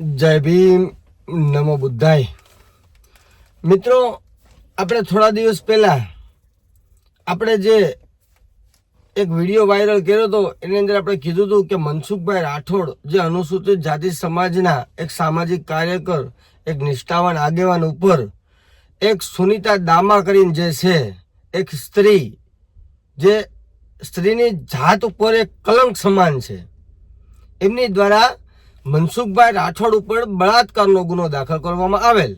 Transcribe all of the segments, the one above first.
જય ભીમ, નમો બુદ્ધાય. મિત્રો, આપણે થોડા દિવસ પહેલાં આપણે જે એક વીડિયો વાયરલ કર્યો હતો, એની અંદર આપણે કીધું હતું કે મનસુખભાઈ રાઠોડ જે અનુસૂચિત જાતિ સમાજના એક સામાજિક કાર્યકર, એક નિષ્ઠાવાન આગેવાન ઉપર એક સુનિતા દામા કરીને જે છે, એક સ્ત્રી, જે સ્ત્રીની જાત ઉપર એક કલંક સમાન છે. એમની દ્વારા મનસુખભાઈ રાઠોડ ઉપર બળાત્કારનો ગુનો દાખલ કરવામાં આવેલ.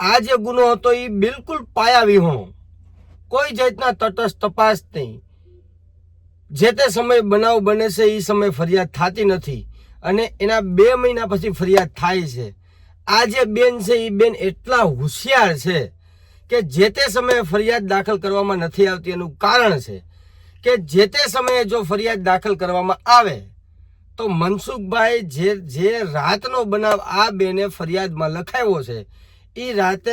આ જે ગુનો હતો એ બિલકુલ પાયા વિહોણો કોઈ જાતના તટસ્થ તપાસ નહીં. જે તે સમયે બનાવ બને છે એ સમયે ફરિયાદ થતી નથી અને એના બે મહિના પછી ફરિયાદ થાય છે. આ જે બેન છે એ બેન એટલા હોશિયાર છે કે જે તે સમયે ફરિયાદ દાખલ કરવામાં નથી આવતી એનું કારણ છે કે જે તે સમયે જો ફરિયાદ દાખલ કરવામાં આવે તો મનસુખભાઈ જે જે રાતનો બનાવ આ બેને ફરિયાદમાં લખાવ્યો છે એ રાતે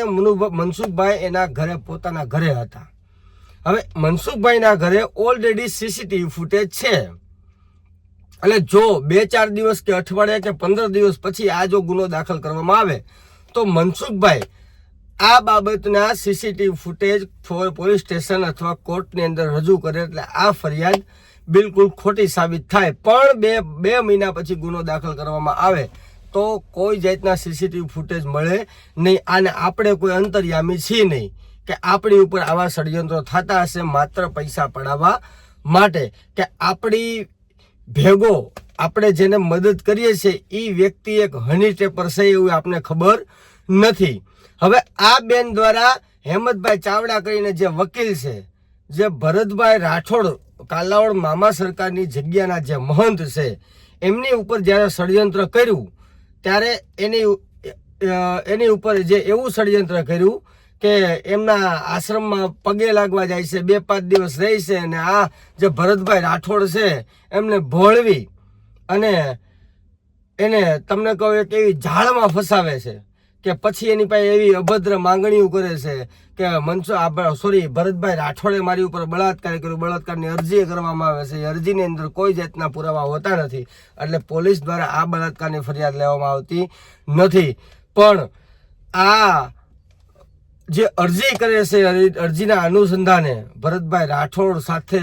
મનસુખભાઈ એના ઘરે, પોતાના ઘરે હતા. હવે મનસુખભાઈના ઘરે ઓલરેડી સીસીટીવી ફૂટેજ છે. એટલે જો બે, ચાર દિવસ કે અઠવાડિયા કે પંદર દિવસ પછી આ જો ગુનો દાખલ કરવામાં આવે, તો મનસુખભાઈ આ બાબતના સીસીટીવી ફૂટેજ પોલીસ સ્ટેશન અથવા કોર્ટની અંદર રજૂ કરે એટલે આ ફરિયાદ બિલકુલ ખોટી સાબિત થાય. પણ બે બે મહિના પછી ગુનો દાખલ કરવામાં આવે તો કોઈ જાતના સીસીટીવી ફૂટેજ મળે નહીં. અને આપણે કોઈ અંતર્યામી છીએ નહીં કે આપણી ઉપર આવા ષડયંત્રો થતા હશે માત્ર પૈસા પડાવવા માટે. કે આપણી ભેગો આપણે જેને મદદ કરીએ છીએ એ વ્યક્તિ એક હની ટેપર છે એવું આપને ખબર નથી. હવે આ બેન દ્વારા હેમંતભાઈ ચાવડા કરીને જે વકીલ છે, જે ભરતભાઈ રાઠોડ કાલાવડ મામા સરકારની જગ્યાના જે મહંત છે, એમની ઉપર જ્યારે ષડયંત્ર કર્યું, ત્યારે એની એની ઉપર જે એવું ષડયંત્ર કર્યું કે એમના આશ્રમમાં પગે લાગવા જાય છે, બે પાંચ દિવસ રહે છે અને આ જે ભરતભાઈ રાઠોડ છે, એમને ભોળવી અને એને તમને કહું એક એવી ઝાડમાં ફસાવે છે. કે પછી એની પાસે એવી અભદ્ર માંગણીઓ કરે છે કે મનસુ સોરી ભરતભાઈ રાઠોડે મારી ઉપર બળાત્કાર કર્યો. બળાત્કારની અરજી કરવામાં આવે છે. અરજીની અંદર કોઈ જાતના પુરાવા હોતા નથી. એટલે પોલીસ દ્વારા આ બળાત્કારની ફરિયાદ લેવામાં આવતી નથી. પણ આ જે અરજી કરે છે અરજીના અનુસંધાને ભરતભાઈ રાઠોડ સાથે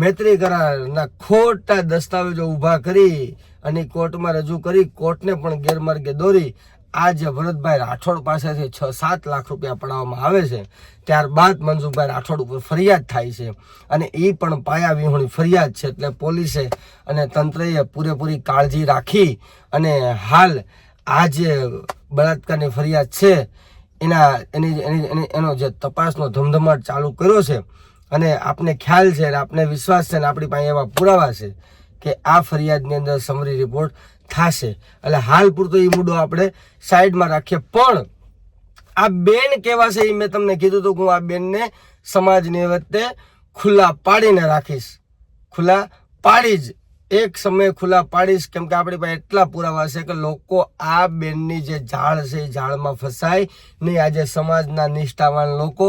મૈત્રી કરારના ખોટા દસ્તાવેજો ઊભા કરી અને કોર્ટમાં રજૂ કરી. કોર્ટને પણ ગેરમાર્ગે દોરી. આ જે ભરતભાઈ રાઠોડ પાસેથી છ સાત લાખ રૂપિયા પડાવવામાં આવે છે, ત્યારબાદ મનસુખભાઈ રાઠોડ ઉપર ફરિયાદ થાય છે અને એ પણ પાયા વિહોણી ફરિયાદ છે એટલે પોલીસે અને તંત્રએ પૂરેપૂરી કાળજી રાખી અને હાલ આ જે બળાત્કારની ફરિયાદ છે એના, એની એની એની જે તપાસનો ધમધમાટ ચાલુ કર્યો છે અને આપને ખ્યાલ છે અને આપને વિશ્વાસ છે અને આપણી પાસે એવા પુરાવા છે. કે આ ફરિયાદની અંદર સમરી રિપોર્ટ થશે. એટલે હાલ પૂરતો એ મુદ્દો આપણે સાઈડમાં રાખીએ. પણ આ બેન કેવા છે એ મેં તમને કીધું હતું કે હું આ બેનને સમાજની વચ્ચે ખુલ્લા પાડીને રાખીશ. ખુલ્લા પાડી જ એક સમયે ખુલ્લા પાડીશ. કેમ કે આપણી પાસે એટલા પુરાવા છે કે લોકો આ બેનની જે ઝાડ છે એ ઝાડમાં ફસાય. નહીં આજે સમાજના નિષ્ઠાવાન લોકો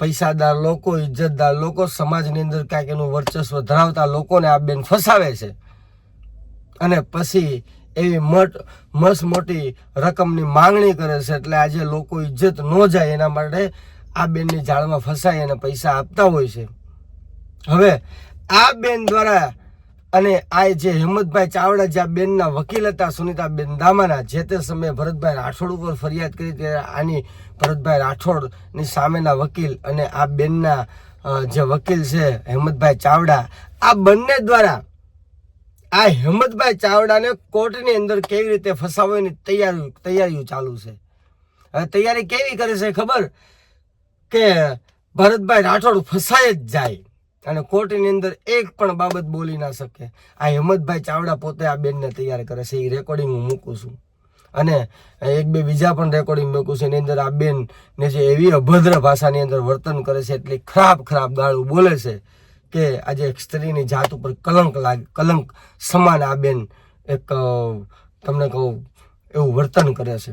પૈસાદાર લોકો, ઇજ્જતદાર લોકો, સમાજની અંદર કાંઈક એનું વર્ચસ્વ ધરાવતા લોકોને આ બેન ફસાવે છે. અને પછી એવી મટ મસ્ત મોટી રકમની માંગણી કરે છે એટલે આજે લોકો ઇજ્જત ન જાય એના માટે આ બેનની જાળમાં ફસાઈ અને પૈસા આપતા હોય છે. હવે આ બેન દ્વારા અને આ જે હેમંતભાઈ ચાવડા જે બેનના વકીલ હતા, સુનિતાબેન દામાના, જે તે સમયે ભરતભાઈ રાઠોડ ઉપર ફરિયાદ કરી ત્યારે આની ભરતભાઈ રાઠોડની સામેના વકીલ અને આ બેનના જે વકીલ છે હેમંતભાઈ ચાવડા, આ બંને દ્વારા આ હેમંતભાઈ ચાવડાને કોર્ટની અંદર કેવી રીતે ફસાવવાની તૈયારી, તૈયારીઓ ચાલુ છે? હવે તૈયારી કેવી કરે છે ખબર? કે ભરતભાઈ રાઠોડ ફસાય જ જાય. અને કોર્ટની અંદર એક પણ બાબત બોલી ના શકે. આ હેમંતભાઈ ચાવડા પોતે આ બેનને તૈયાર કરે છે. એ રેકોર્ડિંગ હું મૂકું છું. અને એક બે બીજા પણ રેકોર્ડિંગ મૂકું છું. એની અંદર આ બેન ને જે એવી અભદ્ર ભાષાની અંદર વર્તન કરે છે, એટલી ખરાબ ખરાબ ગાળું બોલે છે કે આજે એક સ્ત્રીની જાત ઉપર કલંક લાગે, કલંક સમાન આ બેન એક તમને કહું, એવું વર્તન કરે છે.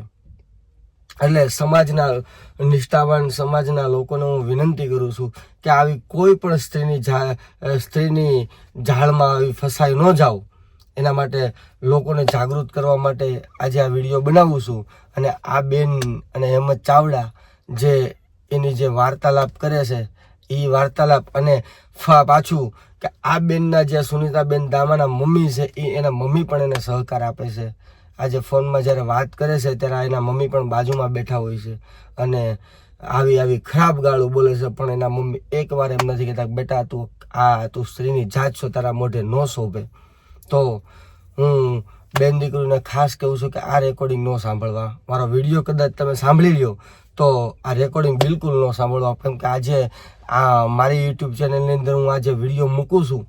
એટલે સમાજના નિષ્ઠાવાન સમાજના લોકોને હું વિનંતી કરું છું કે આવી કોઈ પણ સ્ત્રીની જા સ્ત્રીની જાળમાં આવી ફસાઈ ન જાઓ. એના માટે લોકોને જાગૃત કરવા માટે આજે આ વીડિયો બનાવું છું. અને આ બેન અને હેમંત ચાવડા જે એની જે વાર્તાલાપ કરે છે એ વાર્તાલાપ અને પાછું કે આ બેનના જે સુનિતાબેન દામાના મમ્મી છે એ એના મમ્મી પણ એને સહકાર આપે છે. આજે ફોનમાં જ્યારે વાત કરે છે, ત્યારે એના મમ્મી પણ બાજુમાં બેઠા હોય છે અને આવી આવી ખરાબ ગાળું બોલે છે, પણ એના મમ્મી એકવાર એમ નથી કહેતા બેટા તું આ, તું સ્ત્રીની જાત છો, તારા મોઢે ન શોભે. તો હું બેન દીકરીને ખાસ કહું છું કે આ રેકોર્ડિંગ ન સાંભળવા. મારો વીડિયો કદાચ તમે સાંભળી લ્યો, તો આ રેકોર્ડિંગ બિલકુલ ન સાંભળવા, કેમ કે આજે આ મારી યુટ્યુબ ચેનલની અંદર હું આજે વીડિયો મૂકું છું.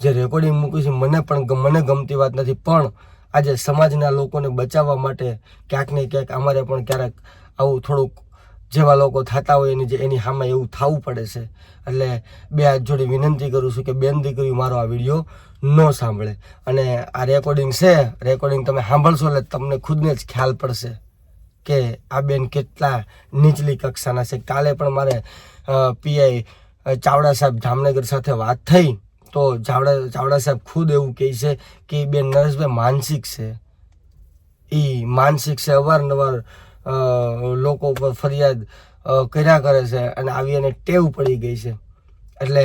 જે રેકોર્ડિંગ મૂકું છું, મને પણ મને ગમતી વાત નથી, પણ આજે સમાજના લોકોને બચાવવા માટે ક્યાંક ને ક્યાંક અમારે પણ ક્યારેક આવું થોડુંક જેવા લોકો થતા હોય એની જે એની સામે એવું થવું પડે છે. એટલે બે હાથ જોડી વિનંતી કરું છું કે બેન દીકરી મારો આ વીડિયો ન સાંભળે. અને આ રેકોર્ડિંગ છે રેકોર્ડિંગ તમે સાંભળશો એટલે તમને ખુદને જ ખ્યાલ પડશે કે આ બેન કેટલા નીચલી કક્ષાના છે. કાલે પણ મારે પીઆઈ ચાવડા સાહેબ જામનગર સાથે વાત થઈ તો ચાવડા ચાવડા સાહેબ ખુદ એવું કહે છે કે બેન નરેશભાઈ માનસિક છે. એ માનસિક છે, અવારનવાર લોકો ઉપર ફરિયાદ કર્યા કરે છે અને આવી એને ટેવ પડી ગઈ છે. એટલે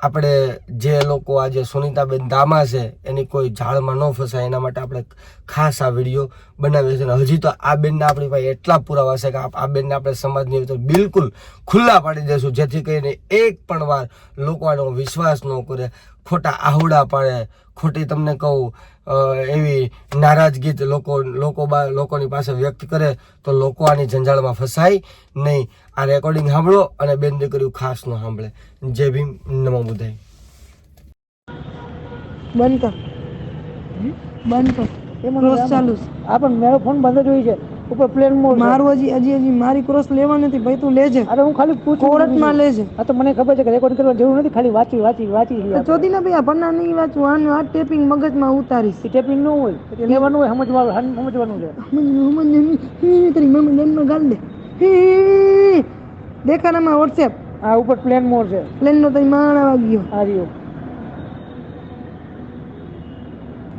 આપણે જે લોકો આજે સુનિતાબેન દામા છે, એની કોઈ જાળમાં ન ફસાય, એના માટે આપણે ખાસ આ વીડિયો બનાવીએ છીએ અને હજી તો આ બેનને આપણી પાસે એટલા પુરાવા છે કે આ બેનને આપણે સમાજની અંદર બિલકુલ ખુલ્લા પાડી દઈશું જેથી કરીને એક પણ વાર લોકો આનો વિશ્વાસ ન કરે, ખોટા આહુડા પાડે. ખોટી તમને કહું એવી નારાજગી લોકો લોકો બા- લોકોની પાસે વ્યક્ત કરે તો લોકો આની જંજાળમાં ફસાય નહીં. આ રેકોર્ડિંગ સાંભળો અને બેન દીકરીઓ ખાસ ન સાંભળે. જય ભીમ નમો બુધાય બંધ કર. બંધ કર. એમાં ચાલુ છે. પણ મેળો ફોન બંધ જ હોય છે. ઉપર પ્લેન મોડ. મારું હજી હજી હજી મારી ક્રોસ લેવા નથી ભાઈ તું લેજે. અરે હું ખાલી પૂછું કોર્ટમાં લેજે. હા તો મને ખબર છે કે રેકોર્ડ કરવાની જરૂર નથી ખાલી વાંચી વાંચી વાંચી ચોથી ના ભાઈ આ પન્ના નહીં વાંચું આનું આ ટેપિંગ મગજમાં ઉતારીશ. ટેપિંગ ન હોય લેવાનું હોય સમજવાનું સમજવાનું છે. સમજ સમજ તારી મમ્મી લેનમાં ગાલ દે. હી. દેખાડામાં વોટ્સએપ આ ઉપર પ્લેન મોડ છે. પ્લેનનો તારી માણ વાગ્યો આ રહ્યો.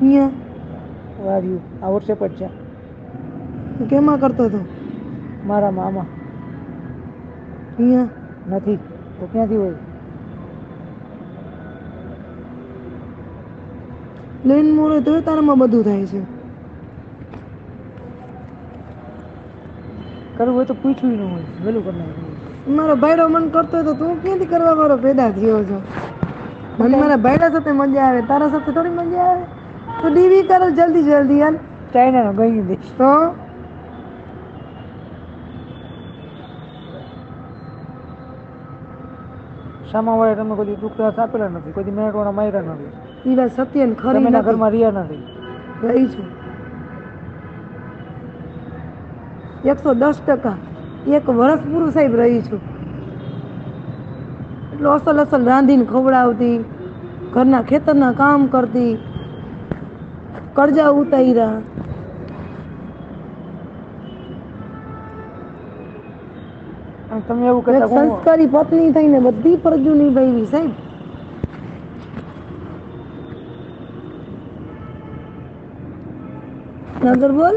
અહીંયા. આ રહ્યું. આ વોટ્સએપ જ છે. કેમાં કરતો હતો? મારા મામા. અહીંયા? નથી. તો ક્યાંથી હોય? લેન મોરે તો તારામાં બધું થાય છે. કરવું હોય તો પૂછવું ન હોય. વેલું કરી મારો ભાઈડો મન કરતો હોય તો તું ક્યાંથી કરવા વાળો પેદા થયો છો? મને મારા ભાઈડા સાથે મજા આવે તારા સાથે થોડી મજા આવે? તો ડીવી કરો જલ્દી જલ્દી યાર ચાઇનાનો ગઈ દઈશ. તો સામાવાળા તમે કોઈ ટુકડા આપેલા નથી કોઈ દી માર્યા નથી. વાત સત્ય ને ખરી એના ઘરમાં રહ્યા નથી. રહી છું. એકસો દસ ટકા. એક વર્ષ પૂરું સાહેબ રહી છું. એટલે અસલ અસલ રાંધીને ખવડાવતી ઘરના ખેતરના કામ કરતી કરજા ઉતાર્યા. તમે એવું કહેતા સંસ્કારી પત્ની થઈને બધી ફરજો નિભાવી સાહેબ. નગર બોલ.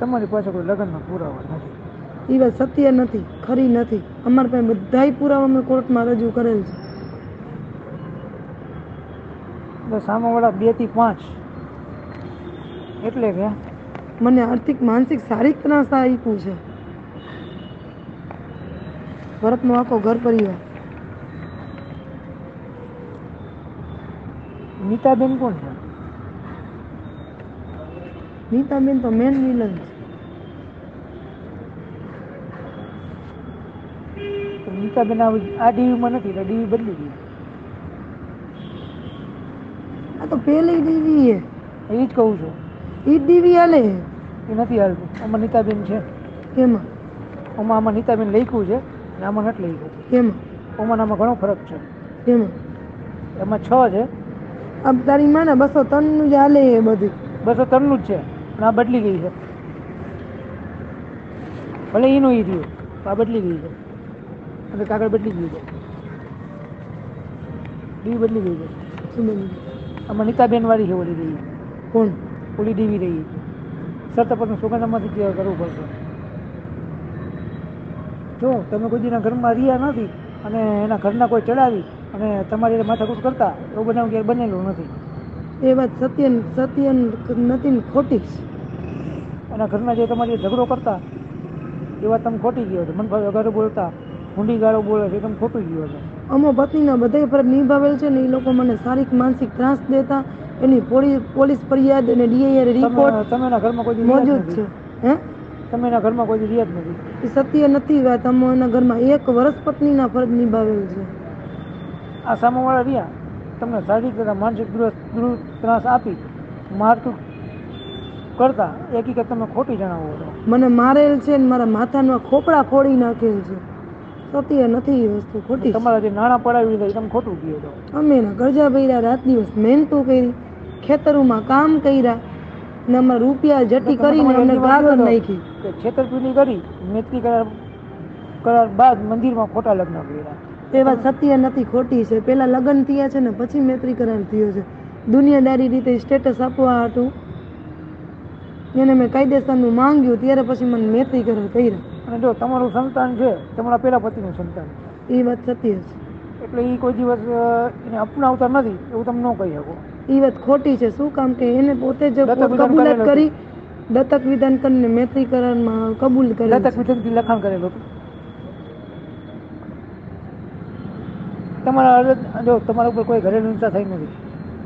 તમારી પાસે કોઈ લગ્નનો પુરાવા નથી. એ વાત સત્ય નથી ખરી નથી. અમારે પાસે બધા પુરાવા અમે કોર્ટમાં રજૂ કરેલ છે. સામાવાળા બેથી પાંચ. એટલે કે મને આર્થિક, માનસિક, શારીરિક ત્રાસ આપ્યું છે. ભરતનો આખો ઘર પરિવાર. નીતાબેન કોણ છે? નીતાબેન તો મેન વિલન છે. નીતાબેન આ ડીવીમાં નથી એટલે ડીવી બદલી ગઈ આ તો દીવી હે એ જ કહું છું. ઈ દીવી હાલે. એ નથી હાલતું. આમાં નીતાબેન છે. એમાં આમાં આમાં નીતાબેન લખ્યું છે ને આમાં નથી લખ્યું. ગયું આમાં ને આમાં ઘણો ફરક છે. એમાં એમાં છ છે. આમ તારી માને બસો ત્રણનું જ હાલે એ બધું. બસો ત્રણનું જ છે પણ આ બદલી ગઈ છે. ભલે એનું ઈ રહ્યું આ બદલી ગઈ છે. અને કાગળ બદલી ગયું છે. ડી બદલી ગઈ છે. આમાં નીતાબેન વાળી છે ઓલી ગઈ કોણ? ઓલી દેવી રહી સતપથનું સુગંધામાંથી સુગંધમાંથી કરવું પડશે. જો તમે કોઈ દીના ઘરમાં રહ્યા નથી અને એના ઘરના કોઈ ચડાવી અને તમારી માથાકૂટ કરતા એવું બનાવ ક્યાંય બનેલું નથી. એ વાત સત્ય સત્ય નથી ખોટી એના ઘરના જે તમારી ઝઘડો કરતા એ વાત તમે ખોટી ગયો છે. મનભાઈ ભાવે અગાડો બોલતા ઊંડી ગાળો બોલે છે એ તમે ખોટું ગયો છે. અમો પત્નીના બધાય ફરજ નિભાવેલ છે ને એ લોકો મને શારીરિક માનસિક ત્રાસ દેતા એની પોલીસ પોલીસ ફરિયાદ અને ડીઆઈએ રિપોર્ટ તમે તમે ઘરમાં કોઈ મોજૂદ છે. હે? તમે એના ઘરમાં કોઈ રિયાત નથી? એ સત્ય નથી વાત. અમો એના ઘરમાં એક વર્ષ પત્નીના ફરજ નિભાવેલ છે. આ સામેવાળા રિયા તમને શારીરિક તથા માનસિક ત્રાસ આપી મારતું કરતા. હકીકત તમે ખોટી જણાવો છો. મને મારેલ છે ને મારા માથાના ખોપડા ફોડી નાખેલ છે. સત્ય નથી એ વસ્તુ ખોટી. છે. તમારા જે નાણાં પડાવી લીધા એ તમે ખોટું કહો છો. અમે એના કરજા ભર્યા રાત દિવસ મહેનતું કરી ખેતરોમાં કામ કર્યા ને અમારા રૂપિયા જટી કરીને અમને કાગળ નાખી કે છેતરપિંડી કરી મૈત્રી કરાર કરાર બાદ મંદિરમાં ખોટા લગ્ન કર્યા. તે વાત સત્ય નથી ખોટી છે. પેલા લગ્ન થયા છે ને પછી મૈત્રી કરાર થયો છે. દુનિયાદારી રીતે સ્ટેટસ આપવા હતું. એને મેં કાયદેસરનું માંગ્યું ત્યારે પછી મને મૈત્રી કરાર કર્યા. અને જો તમારું સંતાન છે તમારા પહેલા પતિનું સંતાન એ વાત સત્ય છે એટલે એ કોઈ દિવસ એને અપનાવતા નથી એવું તમે ન કહી શકો. એ વાત ખોટી છે. શું કામ કે એને પોતે જ કબૂલાત કરી દત્તક વિધાન કરીને મૈત્રી કરારમાં કબૂલ કરેલ દત્તક વિધાન લખાણ કરેલું હતું. તમારા જો તમારા ઉપર કોઈ ઘરેલું હિંસા થઈ નથી.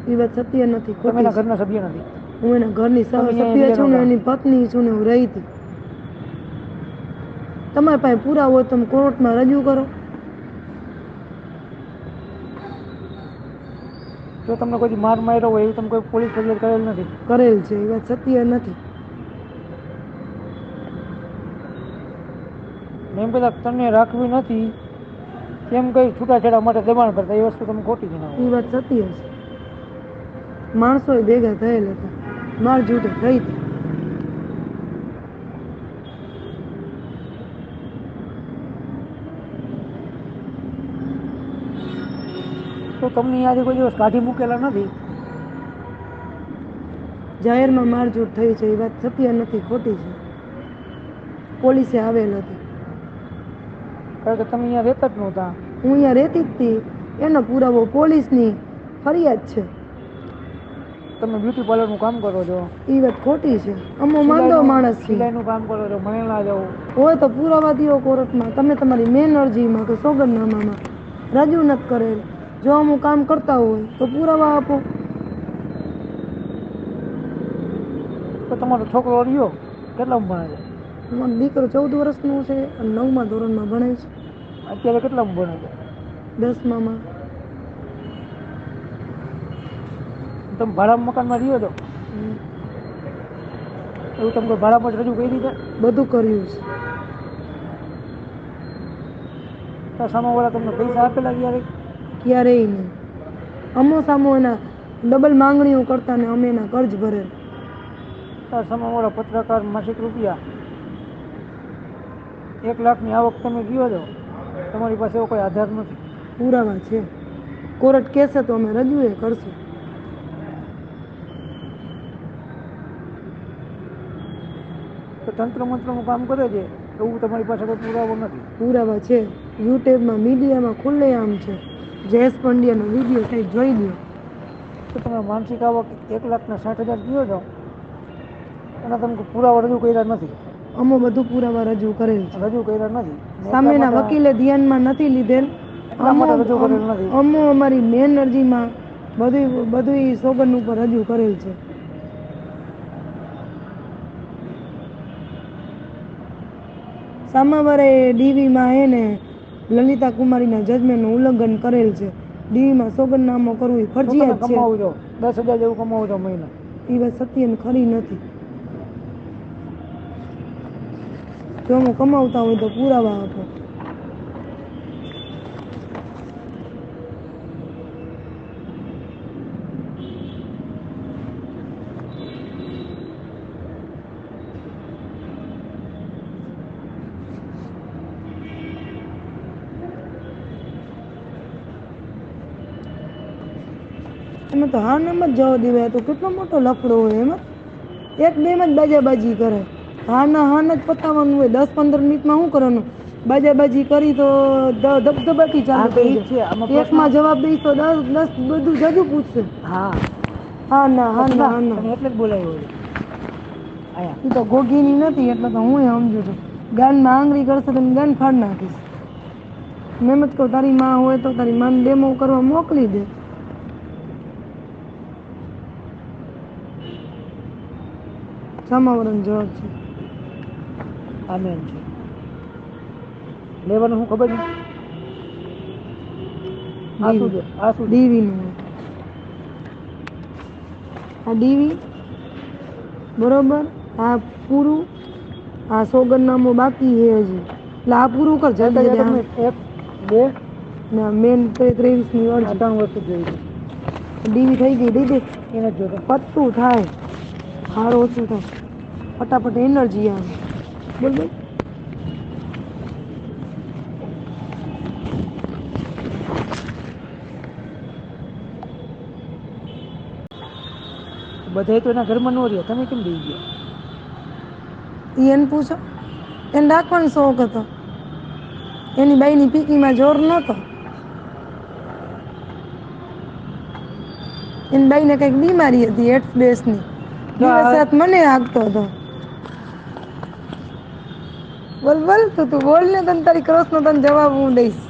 એ વાત સત્ય નથી તમે એના. ઘરના સભ્ય નથી. હું એના ઘરની સભ્ય છું ને એની પત્ની છું ને હું રહી હતી. તમારી પાસે પુરાવો હોય તમે કોર્ટમાં રજૂ કરો. જો તમને કોઈ માર માર્યો હોય એવું તમે કોઈ પોલીસ ફરિયાદ કરેલ નથી. કરેલ છે એ વાત સત્ય નથી. એમ કહેતા તને રાખવી નથી એમ કઈ છૂટાછેડા માટે દબાણ કરતા એ વસ્તુ તમે ખોટી જણાવો. એ વાત સત્ય છે. માણસો ભેગા થયેલા હતા. માર જૂઠે થઈ હતી તો તમને આજે કોઈ દિવસ કાઢી મૂકેલા નથી. જાહેરમાં મારઝૂટ થઈ છે એ વાત સત્ય નથી ખોટી છે. પોલીસે આવેલ હતી. કારણ કે તમે અહીંયા રહેતા જ નહોતા. હું અહીંયા રહેતી જ હતી. એનો પુરાવો પોલીસની ફરિયાદ છે. તમે બ્યુટી પાર્લરનું કામ કરો છો. એ વાત ખોટી છે. અમો માંદો માણસ છે. સિલાઈનું કામ કરો છો મને ના જાઓ હોય તો પુરાવા દો કોર્ટમાં. તમે તમારી મેન અરજીમાં કે સોગંદનામામાં રજૂ નથી કરેલ. જો અમુક કામ કરતા હોય તો પુરાવા આપો. તો તમારો છોકરો રહ્યો કેટલામાં ભણે છે તમારો દીકરો ચૌદ વર્ષનો છે અને નવમા ધોરણમાં ભણે છે. અત્યારે કેટલામાં ભણે છે? દસમામાં. તમે ભાડા મકાનમાં રહ્યો છો? એવું તમે ભાડા પર રજૂ કરી દીધા? બધું કર્યું છે. સામાવાળા તમને પૈસા આપેલા ક્યારે ક્યારેય નહીં. અમો સામો એના ડબલ માંગણીઓ કરતા ને અમે એના કર્જ ભરેલ સામેવાળા પત્રકાર માસિક રૂપિયા. એક લાખની આવક તમે ગયો છો. તમારી પાસે એવો કોઈ આધાર નથી. પુરાવા છે. કોર્ટ કહેશે તો અમે રજૂ એ કરશું. તો તંત્ર મંત્રનું કામ કરે છે. એવું તમારી પાસે કોઈ પુરાવો નથી. પુરાવા છે. યુટ્યુબમાં મીડિયામાં ખુલ્લેઆમ છે. જયેશ પંડ્યાનો વીડિયો સાહેબ જોઈ લ્યો. તો તમે માનસિક આવક એક લાખના સાઠ હજાર કયો છો? અને તમે પુરાવા રજૂ કર્યા નથી? અમો બધું પુરાવા રજૂ કરેલ છે. રજૂ કર્યા નથી? સામેના વકીલે ધ્યાનમાં નથી લીધેલ. અમો અમારી મેન અરજીમાં બધું બધું સોગન ઉપર રજૂ કરેલ છે. સામાવારે ડીવીમાં એને લલિતા કુમારીના જજમેન્ટનું ઉલ્લંઘન કરેલ છે. ડીવીમાં સોગંદનામો કરવું એ ફરજિયાત છે. કમાવો છો. દસ હજાર જેવું કમાવો છો મહિના. એ વાત સત્ય ને ખરી નથી. જો હું કમાવતા હોય તો પુરાવા આપો. મેં તો હા નામ જ જવા દેવાય તો કેટલો મોટો લફડો હોય એમાં એક બે માં જ બાજાબાજી કરે હા ના હા ના જ પતાવવાનું હોય દસ પંદર મિનિટમાં શું કરવાનું બાજાબાજી કરી તો ધ- ધબધબાટી હા ચાલુ તો થઈ ઈ જ છે આમાં જાય એકમાં જવાબ દઈશ તો દસ દસ બધું જજું પૂછશે હા હા ના હા ના હા ના તને એટલે જ બોલાવ્યો છે આયા. ઈ તો ગોગીની નથી એટલે તો હું સમજુ છું. ગાનમાં આંગળી કરશે તો ગાન ફાડ નાખીશ. મેં એમ જ કહું તારી માં હોય તો તારી માને ડેમો કરવા મોકલી દે. સમાવરણ જવાબ છે. આ છે. લેવાનું શું ખબર છે? આ શું છે? આ શું છે? ડીવીનું આ ડીવી? બરોબર? આ પૂરું? આ સોગંદનામું બાકી છે હજી. એટલે આ પૂરું કર જલ્દી એક બે. ના મેન ત્રેવીસની અરજી ત્રણ વસ્તુ જોઈ ડીવી થઈ ગઈ દઈ દે એને જોતો. થાય. હાર ઓછું થાય. ફટાફટ એનર્જી આવે. બોલ બોલ. બધા તો એના ઘરમાં નો રહે તમે કેમ દઈ ગયા? એને પૂછો. એને રાખવાનો શોખ હતો. એની બાઈની પીકીમાં જોર નહોતો. એની બાઈને કંઈક બીમારી હતી એટ્સ બેસની. દિવસ મને હાંકતો હતો. બોલ બોલ તું તું બોલ ને તને તારી ક્રોસ નો તને જવાબ હું દઈશ.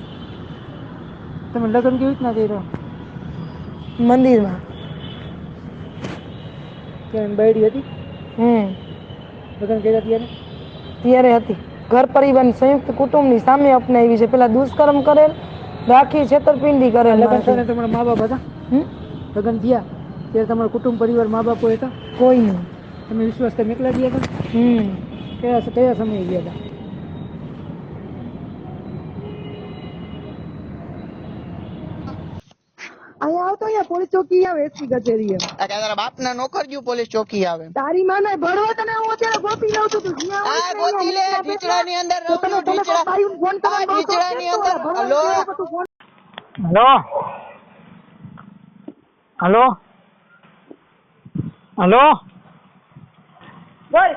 તમે લગ્ન કેવી રીતના કર્યો? મંદિરમાં. ત્યાં બેડી હતી? હમ. લગ્ન કર્યા ત્યારે? ત્યારે હતી. ઘર પરિવાર સંયુક્ત કુટુંબની સામે અપનાવી છે. પેલા દુષ્કર્મ કરેલ રાખી છેતરપિંડી કરેલ લગ્ન તમારા મા બાપ હતા? હમ? લગ્ન થયા? ત્યારે તમારા કુટુંબ પરિવાર મા બાપો હતા? કોઈ નહીં. તમે વિશ્વાસ તમે એકલા ગયા હતા? હમ. કયા કયા સમયે ગયા હતા? અહીંયા આવતો અહીંયા પોલીસ ચોકી આવે એસપી કચેરી એમ આ કે તારા બાપના નોકરજુ પોલીસ ચોકી આવે. તારી માને ભણવા તને હું અત્યારે ગોતી લઉં છું તું આ ગોતી લે અહીંયા ઢીચડાની અંદર રહું છું, ઢીચડા. શોખ અંદર હલો? હલો? બોલ.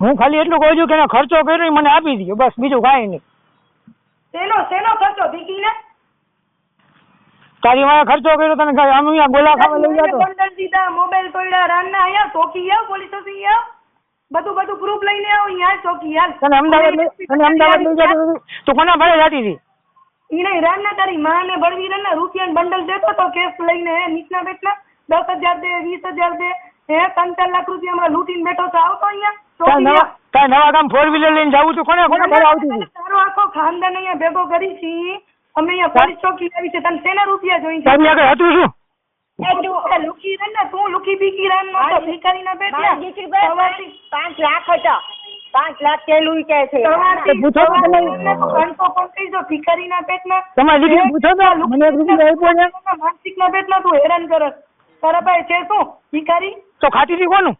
હું ખાલી એટલું કહું છું કે એનો ખર્ચો કર્યો એ મને આપી દીધો બસ બીજું કાંઈ નહીં. શેનો શેનો ખર્ચો ભીગીને તારી મારે ખર્ચો કર્યો તને કાંઈ આમ અહીંયા ગોલા ખાવા લઈ જતો બંડલ દીધા મોબાઈલ તોડ્યા રાનના અહીંયા ચોકી આવ પોલીસ ચોકી આવ બધું બધું પ્રૂફ લઈને આવ અહીંયા ચોકી હાલ તને અમદાવાદ તને અમદાવાદ લઈ જતો. તું કોના ભાડે જાતી હતી? ઈ નહીં રાનના તારી માને બળવીરના રૂપિયા બંડલ દેતો તો કેસ લઈને નીચના બેટના દસ હજાર દે વીસ હજાર દે. હે ત્રણ ચાર લાખ રૂપિયા માં લૂંટીને બેઠો તો આવતો અહીંયા તારે નવા ગામ ફોર વ્હીલર લઈને જવું છું? કોને કોને ઘરે આવતી હતી તારો આખો ખાનદાન અહીંયા ભેગો કરી છી. અમે અહીંયા પોલીસ ચોકી આવી છે. તને શેના રૂપિયા જોઈ છે? તમે આગળ હતું શું? લુકી રહે ને તું લુકી બીકી રહે નો તો ભિખારીના પેટના. સવારથી પાંચ લાખ હતા. પાંચ લાખ પેલું કે છે. પૂછો તો તમે. ઘંટો પણ કહી દો ભિખારીના પેટના. તમારી દીકરી પૂછો તો. મને એક રૂપિયો ને. માનસિક ના પેટમાં તું હેરાન કરસ. તારા છે શું? ભિખારી? તો ખાતી હતી કોનું?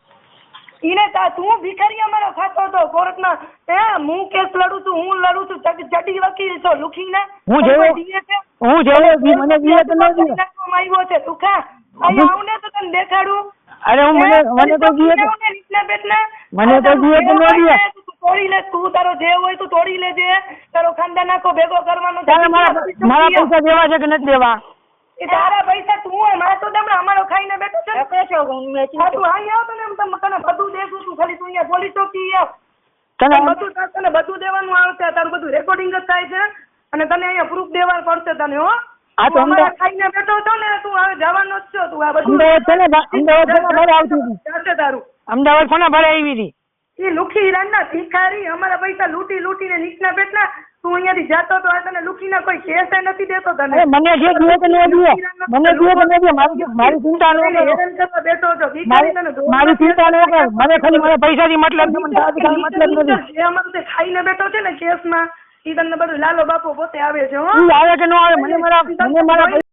ઈને તા તું ભિખારી અમારો ખાતો હતો કોર્ટમાં હે હું કેસ લડું છું હું લડું છું જડી વકીલ છો લુખીને? હું જેવો- હું જેવો મને દીએ તો ન દીએ આવ્યો છે તું ખા અહીંયા આવ ને તો તને દેખાડું. અરે હું મને મને તો દીએ તો ને નીચલા મને તો દીએ તો ન દીએ. તોડી લે તું તારો જે હોય તું તોડી લેજે. તારો ખાનદાન આખો ભેગો કરવાનો મારા પૈસા દેવા છે કે નથી દેવા? એ તારા પૈસા તું હોય મારે તો તમને અમારો ખાઈને બેઠો છે છો હું વેચી હા તું અહીં આવ તને એમ તમ- તને બધું દેશું તું ખાલી તું અહીંયા પોલીસ ચોકી આવ. તને બધું તને બધું દેવાનું આવશે તારું બધું રેકોર્ડિંગ જ થાય છે. અને તને અહીંયા પ્રૂફ દેવા પડશે તને હો. આ તો અમદાવાદ- ખાઈને બેઠો છો ને તું હવે જવાનો જ છો તું આ બધું અમદાવાદ છે ને અમદાવાદ છે ને આવતી હતી. તારું. અમદાવાદ કોના ભાડે આવી હતી. એ લુખી હીરાના ભિખારી અમારા પૈસા લૂંટી લૂંટીને નીચના પેટના તું અહીંયાથી જાતો તો આ તને લુખીના કોઈ કેસ નથી દેતો તને. મને જે દીએ તો ન દીએ મને દીએ તો ન મારી મારી ચિંતા ન હેરાન કરવા બેઠો છો. ભિખારી તને મારી ચિંતા ન કર. મને ખાલી મને પૈસાથી મતલબ છે મને કાંઈ મતલબ નથી. જે અમને ખાઈને બેઠો છે ને કેસમાં ઈ તને બધું લાલો બાપો પોતે આવે છે હો. આવે કે ન આવે મને મારા મને મારા